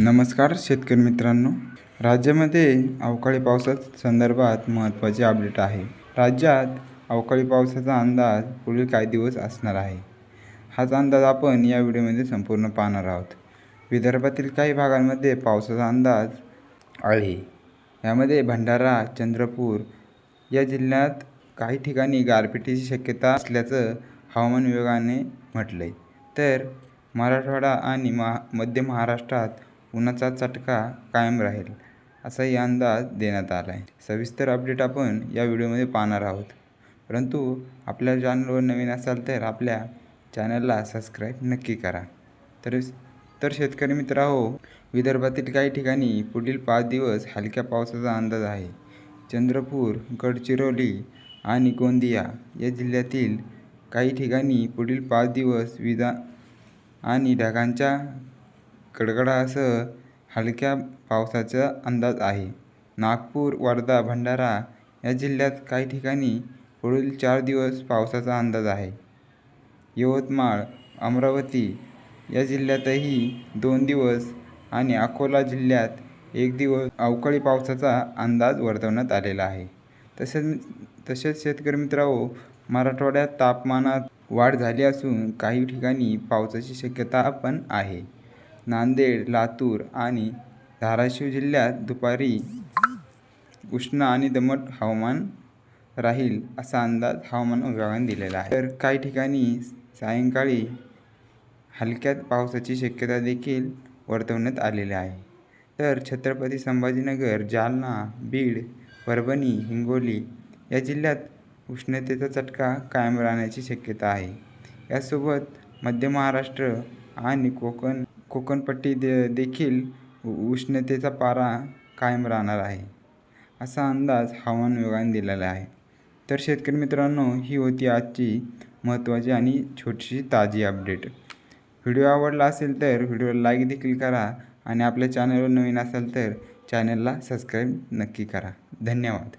नमस्कार शेतकरी मित्रांनो. राज्यामध्ये अवकाळी पावसा संदर्भात महत्त्वाचे अपडेट आहे. राज्यात अवकाळी पावसाचा अंदाज पुढील काही दिवस असणार आहे. हाच अंदाज आपण या व्हिडिओमध्ये संपूर्ण पाहणार आहोत. विदर्भातील काही भागांमध्ये पावसाचा अंदाज आहे. यामध्ये भंडारा चंद्रपूर या जिल्ह्यात काही ठिकाणी गारपिटीची शक्यता असल्याचं हवामान विभागाने म्हटलं आहे तर मराठवाडा आणि महा मध्य महाराष्ट्रात उन्हाचा चटका कायम राहील असाही अंदाज देण्यात आला आहे सविस्तर अपडेट आपण या व्हिडिओमध्ये पाहणार आहोत. परंतु आपल्या चॅनलवर नवीन असाल तर आपल्या चॅनलला सबस्क्राईब नक्की करा. तर तर शेतकरी मित्र हो विदर्भातील काही ठिकाणी पुढील पाच दिवस हलक्या पावसाचा अंदाज आहे. चंद्रपूर गडचिरोली आणि गोंदिया या जिल्ह्यातील काही ठिकाणी पुढील पाच दिवस विजा आणि ढगांच्या कडकडासह हलक्या पावसाचा अंदाज आहे. नागपूर वर्धा भंडारा या जिल्ह्यात काही ठिकाणी पुढील चार दिवस पावसाचा अंदाज आहे. यवतमाळ अमरावती या जिल्ह्यातही दोन दिवस आणि अकोला जिल्ह्यात एक दिवस अवकाळी पावसाचा अंदाज वर्तवण्यात आलेला आहे. तसेच तसेच शेतकरी मित्रांनो मराठवाड्यात तापमानात वाढ झाली असून काही ठिकाणी पावसाची शक्यता पण आहे. नांदेड लातूर आणि धाराशिव जिल्ह्यात दुपारी उष्ण आणि दमट हवामान राहील असा अंदाज हवामान विभागाने दिलेला आहे. तर काही ठिकाणी सायंकाळी हलक्या पावसाची शक्यता देखील वर्तवण्यात आलेली आहे. तर छत्रपती संभाजीनगर जालना बीड परभणी हिंगोली या जिल्ह्यात उष्णतेचा चटका कायम राहण्याची शक्यता आहे. यासोबत मध्य महाराष्ट्र आणि कोकण कोकणपट्टी दे देखील उष्णतेचा पारा कायम राहणार आहे असा अंदाज हवामान विभागाने दिलेला आहे. तर शेतकरी मित्रांनो ही होती आजची महत्त्वाची आणि छोटीशी ताजी अपडेट. व्हिडिओ आवडला असेल तर व्हिडिओला लाईक देखील करा आणि आपल्या चॅनलवर नवीन असाल तर चॅनलला सबस्क्राईब नक्की करा. धन्यवाद.